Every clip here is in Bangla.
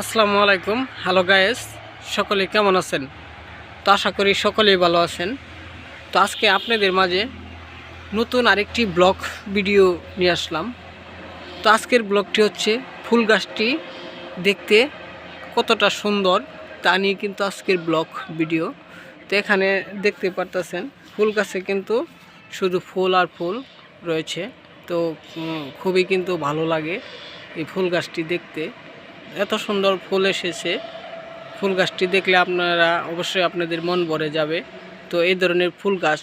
আসসালামু আলাইকুম। হ্যালো গায়েস সকলে কেমন আছেন? তো আশা করি সকলেই ভালো আছেন। তো আজকে আপনাদের মাঝে নতুন আরেকটি ব্লগ ভিডিও নিয়ে আসলাম। তো আজকের ব্লগটি হচ্ছে ফুল গাছটি দেখতে কতটা সুন্দর তা নিয়ে কিন্তু আজকের ব্লগ ভিডিও তো এখানে দেখতে পারতেছেন, ফুল গাছে কিন্তু শুধু ফুল আর ফুল রয়েছে। তো খুবই কিন্তু ভালো লাগে এই ফুল গাছটি দেখতে। এত সুন্দর ফুল এসেছে। ফুল গাছটি দেখলে আপনারা অবশ্যই আপনাদের মন ভরে যাবে। তো এই ধরনের ফুল গাছ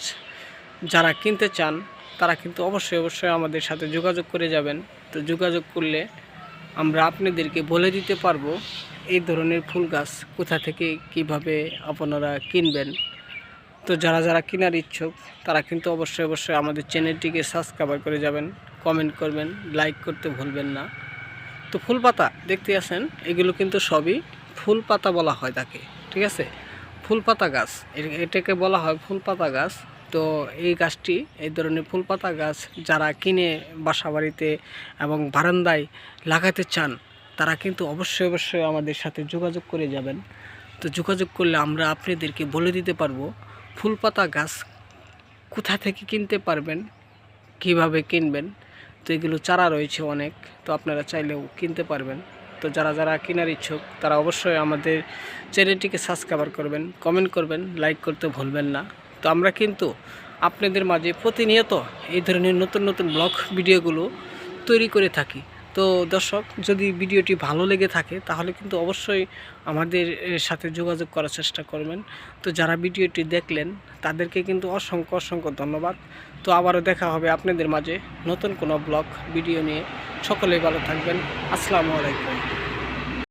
যারা কিনতে চান, তারা কিন্তু অবশ্যই অবশ্যই আমাদের সাথে যোগাযোগ করে যাবেন। তো যোগাযোগ করলে আমরা আপনাদেরকে বলে দিতে পারব এই ধরনের ফুল গাছ কোথা থেকে কীভাবে আপনারা কিনবেন। তো যারা যারা কেনার ইচ্ছুক, তারা কিন্তু অবশ্যই অবশ্যই আমাদের চ্যানেলটিকে সাবস্ক্রাইব করে যাবেন, কমেন্ট করবেন, লাইক করতে ভুলবেন না। তো ফুল পাতা দেখতে আছেন এগুলো কিন্তু সবই ফুল পাতা বলা হয় তাকে, ঠিক আছে? ফুল পাতা গাছ এটাকে বলা হয় ফুল পাতা গাছ। তো এই গাছটি, এই ধরনের ফুল পাতা গাছ যারা কিনে বাসা বাড়িতে এবং বারান্দায় লাগাতে চান, তারা কিন্তু অবশ্যই অবশ্যই আমাদের সাথে যোগাযোগ করে যাবেন। তো যোগাযোগ করলে আমরা আপনাদেরকে বলে দিতে পারব ফুল পাতা গাছ কোথা থেকে কিনতে পারবেন, কীভাবে কিনবেন তো এগুলো চারা রয়েছে অনেক, তো আপনারা চাইলেও কিনতে পারবেন। তো যারা যারা কেনার ইচ্ছুক, তারা অবশ্যই আমাদের চ্যানেলটিকে সাবস্ক্রাইব করবেন, কমেন্ট করবেন, লাইক করতে ভুলবেন না। তো আমরা কিন্তু আপনাদের মাঝে প্রতিনিয়ত এই ধরনের নতুন নতুন ব্লগ, ভিডিওগুলো তৈরি করে থাকি। তো দর্শক, যদি ভিডিওটি ভালো লেগে থাকে, তাহলে কিন্তু অবশ্যই আমাদের সাথে যোগাযোগ করার চেষ্টা করবেন। তো যারা ভিডিওটি দেখলেন, তাদেরকে কিন্তু অসংখ্য অসংখ্য ধন্যবাদ। তো আবারও দেখা হবে আপনাদের মাঝে নতুন কোনো ব্লগ, ভিডিও নিয়ে। সকলেই ভালো থাকবেন। আসসালামু আলাইকুম।